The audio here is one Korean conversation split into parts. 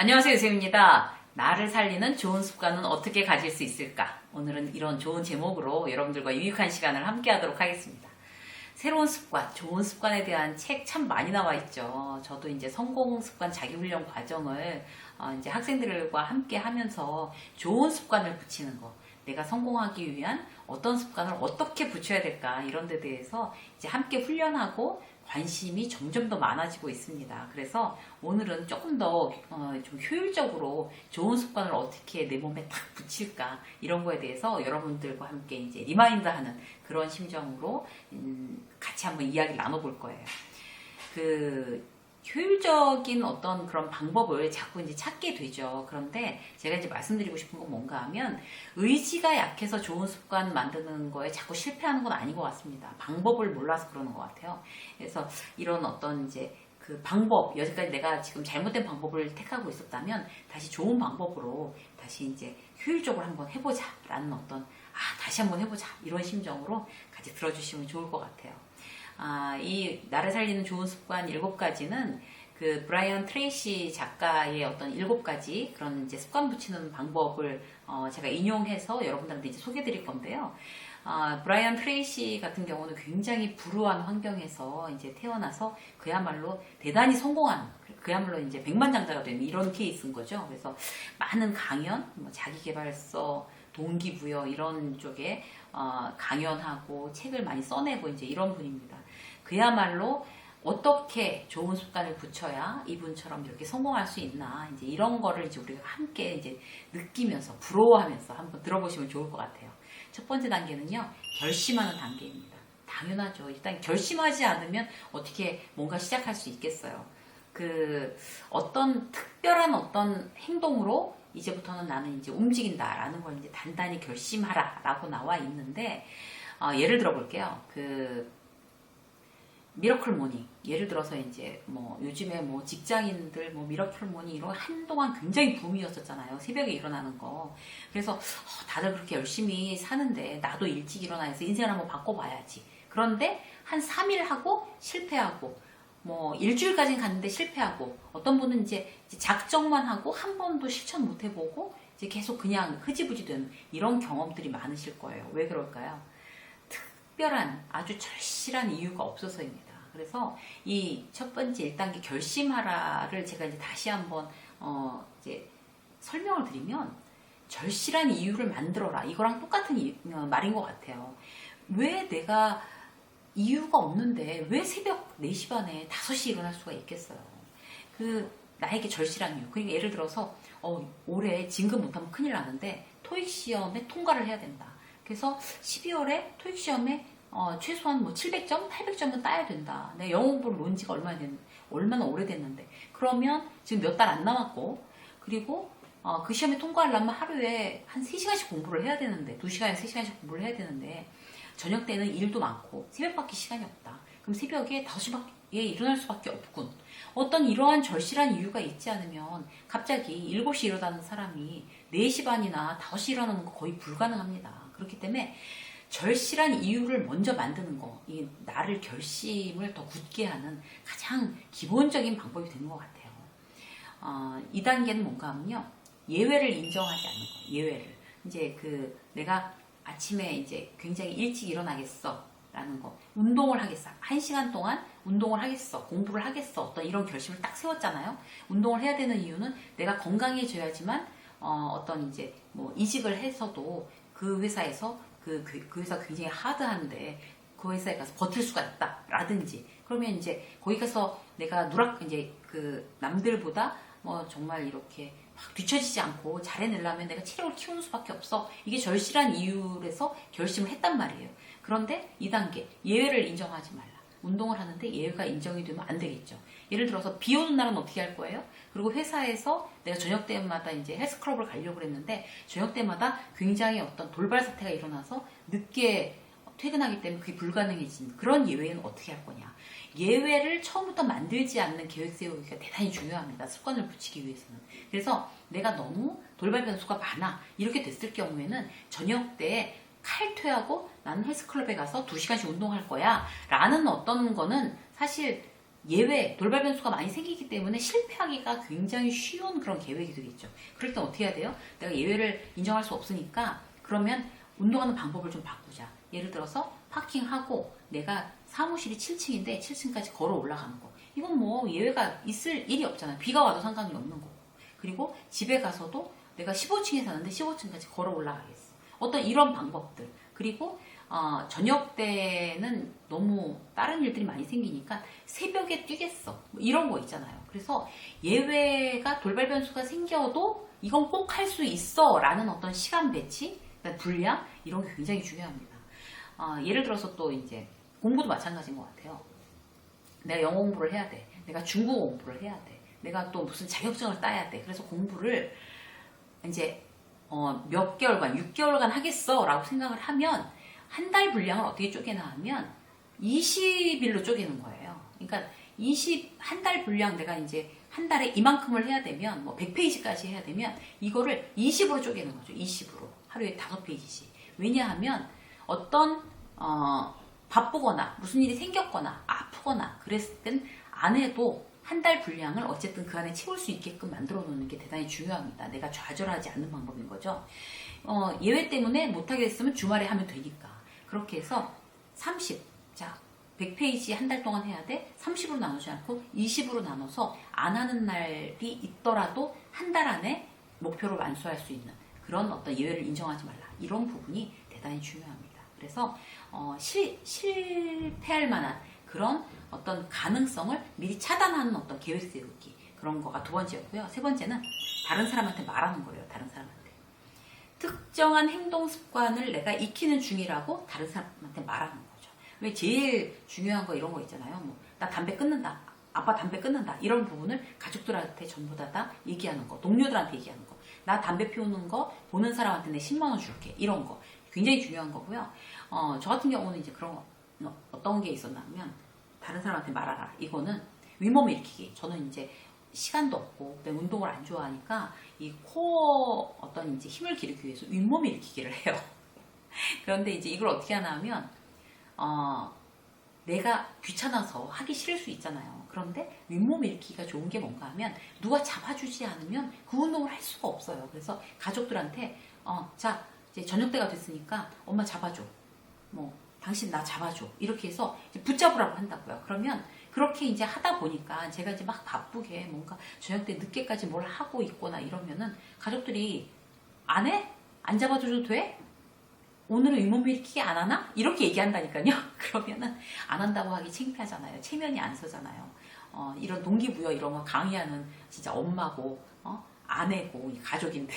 안녕하세요, 유세입니다. 나를 살리는 좋은 습관은 어떻게 가질 수 있을까? 오늘은 이런 좋은 제목으로 여러분들과 유익한 시간을 함께 하도록 하겠습니다. 새로운 습관, 좋은 습관에 대한 책 참 많이 나와 있죠. 저도 이제 성공 습관 자기훈련 과정을 어, 이제 학생들과 함께 하면서 좋은 습관을 붙이는 거, 내가 성공하기 위한 어떤 습관을 어떻게 붙여야 될까 이런 데 대해서 이제 함께 훈련하고 관심이 점점 더 많아지고 있습니다. 그래서 오늘은 조금 더 어, 좀 효율적으로 좋은 습관을 어떻게 내 몸에 딱 붙일까 이런 거에 대해서 여러분들과 함께 이제 리마인드하는 그런 심정으로 음, 같이 한번 이야기를 나눠볼 거예요. 그 효율적인 어떤 그런 방법을 자꾸 이제 찾게 되죠. 그런데 제가 이제 말씀드리고 싶은 건 뭔가 하면 의지가 약해서 좋은 습관 만드는 거에 자꾸 실패하는 건 아닌 것 같습니다. 방법을 몰라서 그러는 것 같아요. 그래서 이런 어떤 이제 그 방법, 여기까지 내가 지금 잘못된 방법을 택하고 있었다면 다시 좋은 방법으로 다시 이제 효율적으로 한번 해보자 라는 어떤 아, 다시 한번 해보자 이런 심정으로 같이 들어주시면 좋을 것 같아요. 아, 이 나를 살리는 좋은 습관 일곱 가지는 그 브라이언 트레이시 작가의 어떤 일곱 가지 그런 이제 습관 붙이는 방법을 어, 제가 인용해서 여러분들한테 이제 소개해 드릴 건데요. 아, 브라이언 트레이시 같은 경우는 굉장히 불우한 환경에서 이제 태어나서 그야말로 대단히 성공한 그야말로 이제 백만장자가 된 이런 케이스인 거죠. 그래서 많은 강연, 뭐 자기개발서, 동기부여 이런 쪽에 어, 강연하고 책을 많이 써내고 이제 이런 분입니다. 그야말로 어떻게 좋은 습관을 붙여야 이분처럼 이렇게 성공할 수 있나 이제 이런 거를 이제 우리가 함께 이제 느끼면서 부러워하면서 한번 들어보시면 좋을 것 같아요. 첫 번째 단계는요 결심하는 단계입니다. 당연하죠. 일단 결심하지 않으면 어떻게 뭔가 시작할 수 있겠어요. 그 어떤 특별한 어떤 행동으로 이제부터는 나는 이제 움직인다라는 걸 이제 단단히 결심하라라고 나와 있는데 어, 예를 들어 볼게요. 그 미러클 모닝. 예를 들어서 이제 뭐 요즘에 뭐 직장인들 뭐 미러클 모닝 이런 거 한동안 굉장히 붐이었었잖아요. 새벽에 일어나는 거. 그래서 어, 다들 그렇게 열심히 사는데 나도 일찍 일어나서 인생을 한번 바꿔봐야지. 그런데 한 3일 하고 실패하고 뭐 일주일까지는 갔는데 실패하고 어떤 분은 이제 작정만 하고 한 번도 실천 못 해보고 이제 계속 그냥 흐지부지 되는 이런 경험들이 많으실 거예요 왜 그럴까요? 특별한 아주 절실한 이유가 없어서입니다. 그래서 이 첫 번째 1단계 결심하라를 제가 이제 다시 한번 어 이제 설명을 드리면 절실한 이유를 만들어라. 이거랑 똑같은 이- 어, 말인 것 같아요. 왜 내가 이유가 없는데 왜 새벽 4시 반에 5시 일어날 수가 있겠어요? 그 나에게 절실한 이유. 그러니까 예를 들어서 어, 올해 진급 못하면 큰일 나는데 토익 시험에 통과를 해야 된다. 그래서 12월에 토익 시험에 어, 최소한 뭐 700점, 800점은 따야 된다. 내가 영어 공부를 놓은 지가 얼마나 됐, 얼마나 오래됐는데. 그러면 지금 몇 달 안 남았고, 그리고 어, 그 시험에 통과하려면 하루에 한 3시간씩 공부를 해야 되는데, 2시간에 3시간씩 공부를 해야 되는데, 저녁 때는 일도 많고, 새벽밖에 시간이 없다. 그럼 새벽에 5시에 일어날 수밖에 없군. 어떤 이러한 절실한 이유가 있지 않으면 갑자기 7시 일어나는 사람이 4시 반이나 5시 일어나는 거 거의 불가능합니다. 그렇기 때문에 절실한 이유를 먼저 만드는 거, 이 나를 결심을 더 굳게 하는 가장 기본적인 방법이 되는 것 같아요. 어, 2단계는 뭔가 하면요. 예외를 인정하지 않는 거예요. 예외를. 이제 그 내가 아침에 이제 굉장히 일찍 일어나겠어. 라는 거. 운동을 하겠어. 한 시간 동안 운동을 하겠어. 공부를 하겠어. 어떤 이런 결심을 딱 세웠잖아요. 운동을 해야 되는 이유는 내가 건강해져야지만 어, 어떤 이제 뭐 이직을 해서도 그 회사에서 그, 그, 그 회사 굉장히 하드한데 그 회사에 가서 버틸 수가 있다 라든지 그러면 이제 거기 가서 내가 누락 이제 그 남들보다 뭐 정말 이렇게 막 뒤처지지 않고 잘 해내려면 내가 체력을 키우는 수밖에 없어 이게 절실한 이유에서 결심을 했단 말이에요 그런데 2단계 예외를 인정하지 말라 운동을 하는데 예외가 인정이 되면 안 되겠죠 예를 들어서 비 오는 날은 어떻게 할 거예요? 그리고 회사에서 내가 저녁 때마다 이제 헬스클럽을 가려고 그랬는데 저녁 때마다 굉장히 어떤 돌발 사태가 일어나서 늦게 퇴근하기 때문에 그게 불가능해진 그런 예외는 어떻게 할 거냐. 예외를 처음부터 만들지 않는 계획 세우기가 대단히 중요합니다. 습관을 붙이기 위해서는. 그래서 내가 너무 돌발 변수가 많아. 이렇게 됐을 경우에는 저녁 때 칼퇴하고 나는 헬스클럽에 가서 2시간씩 운동할 거야. 라는 어떤 거는 사실 예외, 돌발 변수가 많이 생기기 때문에 실패하기가 굉장히 쉬운 그런 계획이 되겠죠. 그럴 땐 어떻게 해야 돼요? 내가 예외를 인정할 수 없으니까 그러면 운동하는 방법을 좀 바꾸자. 예를 들어서 파킹하고 내가 사무실이 7층인데 7층까지 걸어 올라가는 거. 이건 뭐 예외가 있을 일이 없잖아요. 비가 와도 상관이 없는 거고. 그리고 집에 가서도 내가 15층에 사는데 15층까지 걸어 올라가겠어. 어떤 이런 방법들. 그리고 어, 저녁 때는 너무 다른 일들이 많이 생기니까 새벽에 뛰겠어. 뭐 이런 거 있잖아요. 그래서 예외가 돌발 변수가 생겨도 이건 꼭 할 수 있어 라는 어떤 시간 배치, 그다음에 분량 이런 게 굉장히 중요합니다. 어, 예를 들어서 또 이제 공부도 마찬가지인 것 같아요. 내가 영어 공부를 해야 돼. 내가 중국어 공부를 해야 돼. 내가 또 무슨 자격증을 따야 돼. 그래서 공부를 이제 어, 몇 개월간, 6개월간 하겠어 라고 생각을 하면 한 달 분량을 어떻게 쪼개나 하면 20일로 쪼개는 거예요. 그러니까 20, 한 달 분량 내가 이제 한 달에 이만큼을 해야 되면 뭐 100페이지까지 해야 되면 이거를 20으로 쪼개는 거죠. 20으로. 하루에 5페이지씩. 왜냐하면 어떤 어, 바쁘거나 무슨 일이 생겼거나 아프거나 그랬을 땐안 해도 한 달 분량을 어쨌든 그 안에 채울 수 있게끔 만들어 놓는 게 대단히 중요합니다. 내가 좌절하지 않는 방법인 거죠. 어, 예외 때문에 못하게 됐으면 주말에 하면 되니까. 그렇게 해서 30, 자, 100페이지 한 달 동안 해야 돼? 30으로 나누지 않고 20으로 나눠서 안 하는 날이 있더라도 한 달 안에 목표를 완수할 수 있는 그런 어떤 예외를 인정하지 말라. 이런 부분이 대단히 중요합니다. 그래서 어, 실, 실패할 만한 그런 어떤 가능성을 미리 차단하는 어떤 계획 세우기 그런 거가 두 번째였고요. 세 번째는 다른 사람한테 말하는 거예요. 다른 사람한테. 특정한 행동 습관을 내가 익히는 중이라고 다른 사람한테 말하는 거죠. 왜 제일 중요한 거 이런 거 있잖아요. 뭐, 나 담배 끊는다. 아빠 담배 끊는다. 이런 부분을 가족들한테 전부 다, 다 얘기하는 거. 동료들한테 얘기하는 거. 나 담배 피우는 거 보는 사람한테 내 10만원 줄게. 이런 거. 굉장히 중요한 거고요. 어, 저 같은 경우는 이제 그런 거, 어, 어떤 게 있었냐면, 다른 사람한테 말하라. 이거는 윗몸 일으키기. 저는 이제 시간도 없고, 내 운동을 안 좋아하니까, 이 코어 어떤 이제 힘을 기르기 위해서 윗몸 일으키기를 해요. 그런데 이제 이걸 어떻게 하나 하면, 어, 내가 귀찮아서 하기 싫을 수 있잖아요. 그런데 윗몸 일으키기가 좋은 게 뭔가 하면 누가 잡아주지 않으면 그 운동을 할 수가 없어요. 그래서 가족들한테 어, 자 이제 저녁 때가 됐으니까 엄마 잡아줘. 뭐 당신 나 잡아줘. 이렇게 해서 붙잡으라고 한다고요. 그러면 그렇게 이제 하다 보니까 제가 이제 막 바쁘게 뭔가 저녁 때 늦게까지 뭘 하고 있거나 이러면은 가족들이 안 해? 안 잡아줘도 돼? 오늘은 일으키기 안 하나? 이렇게 얘기한다니까요. 그러면은 안 한다고 하기 창피하잖아요. 체면이 안 서잖아요. 어, 이런 동기부여 이런 거 강의하는 진짜 엄마고 어? 아내고 이 가족인데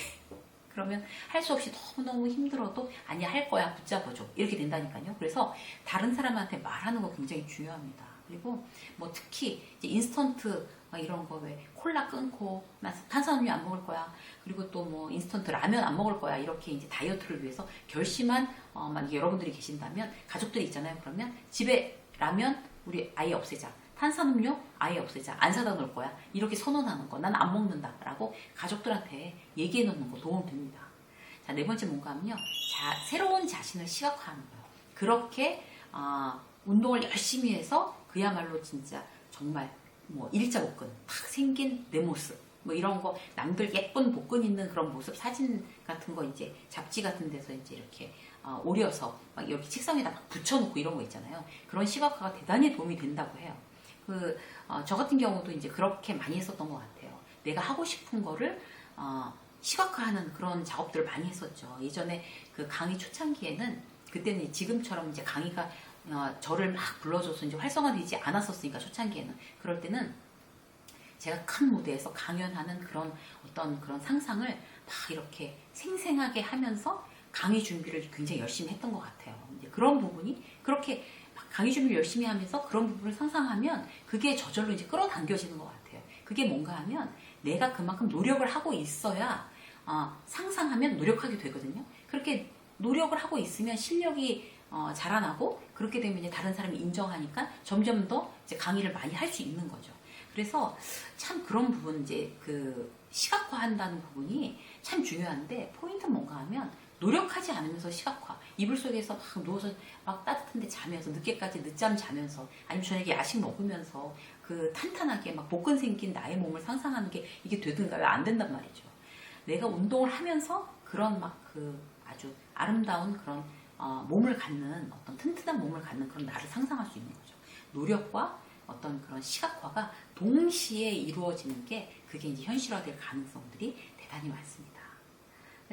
그러면 할 수 없이 너무너무 힘들어도 아니야 할 거야 붙잡아줘 이렇게 된다니까요. 그래서 다른 사람한테 말하는 거 굉장히 중요합니다. 그리고 뭐 특히 인스턴트 막 이런 거 왜 콜라 끊고 나 탄산음료 안 먹을 거야. 그리고 또 뭐 인스턴트 라면 안 먹을 거야. 이렇게 이제 다이어트를 위해서 결심한 어, 만약 여러분들이 계신다면 가족들이 있잖아요. 그러면 집에 라면 우리 아예 없애자. 탄산음료 아예 없애자. 안 사다 놓을 거야. 이렇게 선언하는 거. 난 안 먹는다 라고 가족들한테 얘기해 놓는 거 도움 됩니다. 자, 네 번째 뭔가 하면요. 자, 새로운 자신을 시각화하는 거예요. 그렇게 어, 운동을 열심히 해서 그야말로 진짜 정말 뭐 일자 복근 탁 생긴 내 모습 뭐 이런 거 남들 예쁜 복근 있는 그런 모습 사진 같은 거 이제 잡지 같은 데서 이제 이렇게 어, 오려서 막 여기 책상에다 막 붙여놓고 이런 거 있잖아요. 그런 시각화가 대단히 도움이 된다고 해요. 그, 어, 저 같은 경우도 이제 그렇게 많이 했었던 것 같아요. 내가 하고 싶은 거를, 어, 시각화하는 그런 작업들을 많이 했었죠. 예전에 그 강의 초창기에는 그때는 지금처럼 이제 강의가 어, 저를 막 불러줘서 이제 활성화되지 않았었으니까 초창기에는 그럴 때는 제가 큰 무대에서 강연하는 그런 어떤 그런 상상을 막 이렇게 생생하게 하면서 강의 준비를 굉장히 열심히 했던 것 같아요. 그런 부분이 그렇게 막 강의 준비를 열심히 하면서 그런 부분을 상상하면 그게 저절로 이제 끌어당겨지는 것 같아요. 그게 뭔가 하면 내가 그만큼 노력을 하고 있어야 어, 상상하면 노력하게 되거든요. 그렇게 노력을 하고 있으면 실력이 어, 자라나고 그렇게 되면 이제 다른 사람이 인정하니까 점점 더 이제 강의를 많이 할 수 있는 거죠. 그래서 참 그런 부분 이제 그 시각화한다는 부분이 참 중요한데 포인트는 뭔가 하면 노력하지 않으면서 시각화 이불 속에서 막 누워서 막 따뜻한데 자면서 늦게까지 늦잠 자면서 아니면 저녁에 야식 먹으면서 그 탄탄하게 막 복근 생긴 나의 몸을 상상하는 게 이게 되든가 요? 안 된단 말이죠. 내가 운동을 하면서 그런 막 그 아주 아름다운 그런 어, 몸을 갖는 어떤 튼튼한 몸을 갖는 그런 나를 상상할 수 있는 거죠. 노력과 어떤 그런 시각화가 동시에 이루어지는 게 그게 이제 현실화될 가능성들이 대단히 많습니다.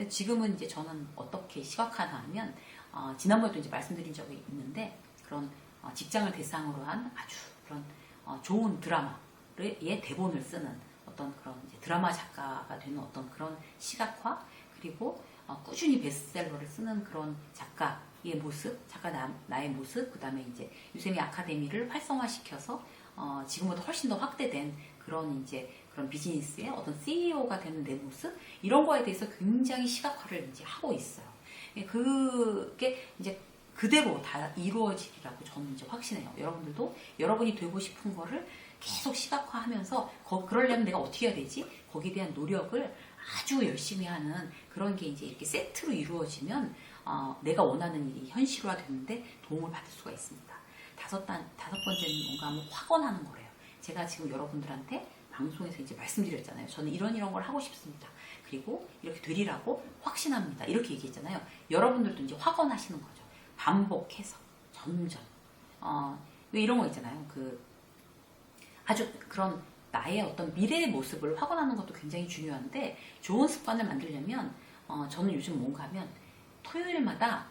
지금은 이제 저는 어떻게 시각화하면 어, 지난번에도 이제 말씀드린 적이 있는데 그런 어, 직장을 대상으로 한 아주 그런 어, 좋은 드라마의 대본을 쓰는 어떤 그런 드라마 작가가 되는 어떤 그런 시각화 그리고 어, 꾸준히 베스트셀러를 쓰는 그런 작가 의 모습, 작가 나, 나의 모습, 그 다음에 이제 유세미 아카데미를 활성화시켜서 어, 지금보다 훨씬 더 확대된 그런 이제 그런 비즈니스의 어떤 CEO가 되는 내 모습 이런 거에 대해서 굉장히 시각화를 이제 하고 있어요. 예, 그게 이제 그대로 다 이루어지리라고 저는 이제 확신해요. 여러분들도 여러분이 되고 싶은 거를 계속 시각화하면서 거, 그러려면 내가 어떻게 해야 되지? 거기에 대한 노력을 아주 열심히 하는 그런 게 이제 이렇게 세트로 이루어지면 어, 내가 원하는 일이 현실화 되는데 도움을 받을 수가 있습니다. 다섯 단 다섯 번째는 뭔가 하면 확언하는 거래요. 제가 지금 여러분들한테 방송에서 이제 말씀드렸잖아요. 저는 이런 이런 걸 하고 싶습니다. 그리고 이렇게 되리라고 확신합니다. 이렇게 얘기했잖아요. 여러분들도 이제 확언하시는 거죠. 반복해서 점점 어, 왜 이런 거 있잖아요. 그 아주 그런 나의 어떤 미래의 모습을 확언하는 것도 굉장히 중요한데 좋은 습관을 만들려면 어, 저는 요즘 뭔가 하면 토요일마다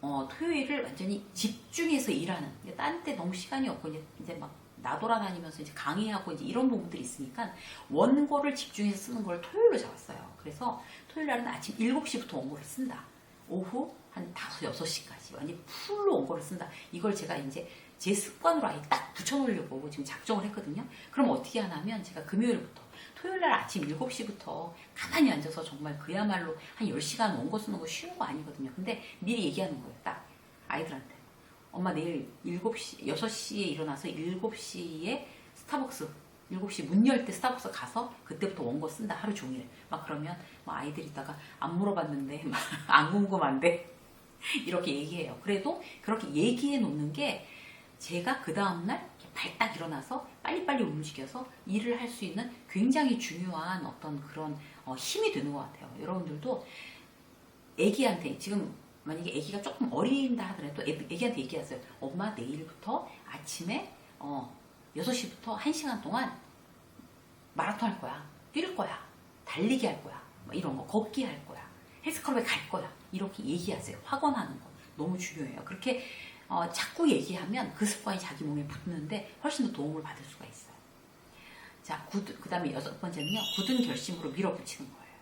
어, 토요일을 완전히 집중해서 일하는 딴 때 너무 시간이 없고 이제, 이제 막 나돌아다니면서 이제 강의하고 이제 이런 부분들이 있으니까 원고를 집중해서 쓰는 걸 토요일로 잡았어요. 그래서 토요일 날은 아침 7시부터 원고를 쓴다. 오후 한 5, 6시까지 완전 풀로 원고를 쓴다. 이걸 제가 이제 제 습관으로 아예 딱 붙여놓으려고 지금 작정을 했거든요. 그럼 어떻게 하냐면 제가 금요일부터 토요일 날 아침 7시부터 가만히 앉아서 정말 그야말로 한 10시간 원고 쓰는 거 쉬운 거 아니거든요. 근데 미리 얘기하는 거예요. 딱 아이들한테. 엄마 내일 7시, 6시에 일어나서 7시에 스타벅스 7시 문 열 때 스타벅스 가서 그때부터 원고 쓴다 하루 종일 막 그러면 막 아이들 있다가 안 물어봤는데 막 안 궁금한데 이렇게 얘기해요 그래도 그렇게 얘기해 놓는 게 제가 그 다음날 발딱 일어나서 빨리빨리 움직여서 일을 할 수 있는 굉장히 중요한 어떤 그런 어, 힘이 되는 것 같아요 여러분들도 애기한테 지금 만약에 애기가 조금 어린다 하더라도 애, 애기한테 얘기하세요 엄마 내일부터 아침에 어, 6시부터 1시간 동안 마라톤 할 거야. 뛸 거야. 달리기 할 거야. 뭐 이런 거. 걷기 할 거야. 헬스클럽에 갈 거야. 이렇게 얘기하세요. 확언하는 거. 너무 중요해요. 그렇게 어, 자꾸 얘기하면 그 습관이 자기 몸에 붙는데 훨씬 더 도움을 받을 수가 있어요. 자, 그 다음에 여섯 번째는요. 굳은 결심으로 밀어붙이는 거예요.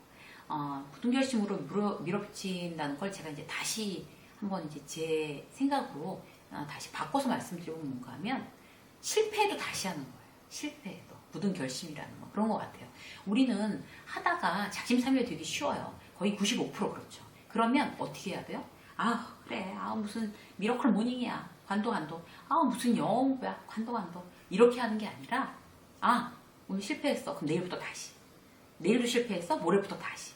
어, 굳은 결심으로 밀어, 밀어붙인다는 걸 제가 이제 다시 한번 이제 제 생각으로 어, 다시 바꿔서 말씀드리면 뭔가 하면 실패해도 다시 하는 거예요. 실패해도. 굳은 결심이라는 거. 그런 것 같아요. 우리는 하다가 작심삼일이 되기 쉬워요. 거의 95% 그렇죠. 그러면 어떻게 해야 돼요? 아, 그래. 아, 무슨 미러클 모닝이야. 관도 관도. 아, 무슨 영어야. 관도 관도. 이렇게 하는 게 아니라, 아, 오늘 실패했어. 그럼 내일부터 다시. 내일도 실패했어. 모레부터 다시.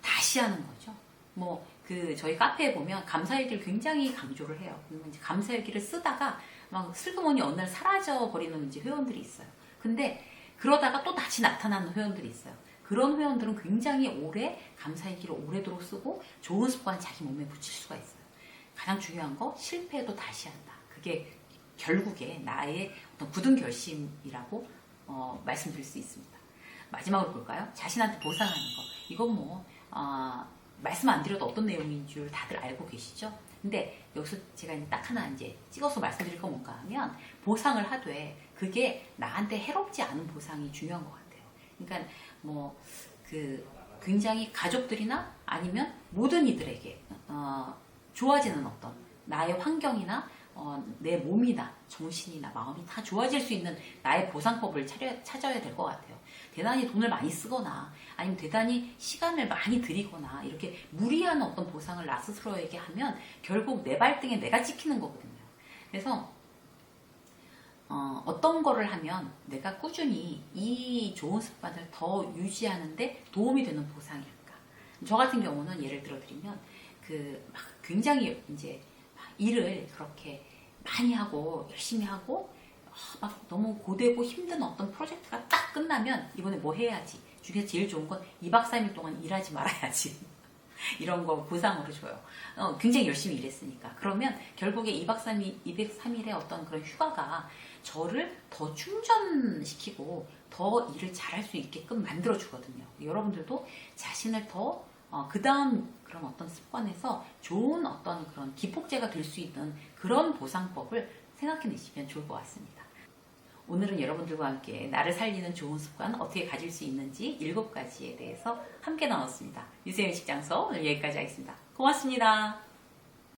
다시 하는 거죠. 뭐, 그, 저희 카페에 보면 감사일기를 굉장히 강조를 해요. 그러면 이제 감사일기를 쓰다가 막 슬그머니 어느 날 사라져 버리는 이제 회원들이 있어요. 근데 그러다가 또 다시 나타나는 회원들이 있어요. 그런 회원들은 굉장히 오래 감사일기를 오래도록 쓰고 좋은 습관 자기 몸에 붙일 수가 있어요. 가장 중요한 거 실패해도 다시 한다. 그게 결국에 나의 어떤 굳은 결심이라고 어, 말씀드릴 수 있습니다. 마지막으로 볼까요? 자신한테 보상하는 거. 이건 뭐 어, 말씀 안 드려도 어떤 내용인 줄 다들 알고 계시죠? 근데 여기서 제가 딱 하나 이제 찍어서 말씀드릴 건 뭔가 하면 보상을 하되 그게 나한테 해롭지 않은 보상이 중요한 것 같아요. 그러니까 뭐 그 굉장히 가족들이나 아니면 모든 이들에게 어, 좋아지는 어떤 나의 환경이나 어, 내 몸이나 정신이나 마음이 다 좋아질 수 있는 나의 보상법을 차려, 찾아야 될 것 같아요. 대단히 돈을 많이 쓰거나 아니면 대단히 시간을 많이 들이거나 이렇게 무리한 어떤 보상을 나 스스로에게 하면 결국 내 발등에 내가 찍히는 거거든요. 그래서 어, 어떤 거를 하면 내가 꾸준히 이 좋은 습관을 더 유지하는데 도움이 되는 보상일까? 저 같은 경우는 예를 들어 드리면 그 막 굉장히 이제 막 일을 그렇게 많이 하고 열심히 하고 아, 막 너무 고되고 힘든 어떤 프로젝트가 딱 끝나면 이번에 뭐 해야지. 중에 제일 좋은 건 2박 3일 동안 일하지 말아야지. 이런 거 보상으로 줘요. 어, 굉장히 열심히 일했으니까. 그러면 결국에 2박 3일, 203일의 어떤 그런 휴가가 저를 더 충전시키고 더 일을 잘할 수 있게끔 만들어 주거든요. 여러분들도 자신을 더 어, 그 다음 그런 어떤 습관에서 좋은 어떤 그런 기폭제가 될 수 있는 그런 보상법을 생각해내시면 좋을 것 같습니다. 오늘은 여러분들과 함께 나를 살리는 좋은 습관 어떻게 가질 수 있는지 일곱 가지에 대해서 함께 나눴습니다. 유세윤 식장서 오늘 여기까지 하겠습니다. 고맙습니다.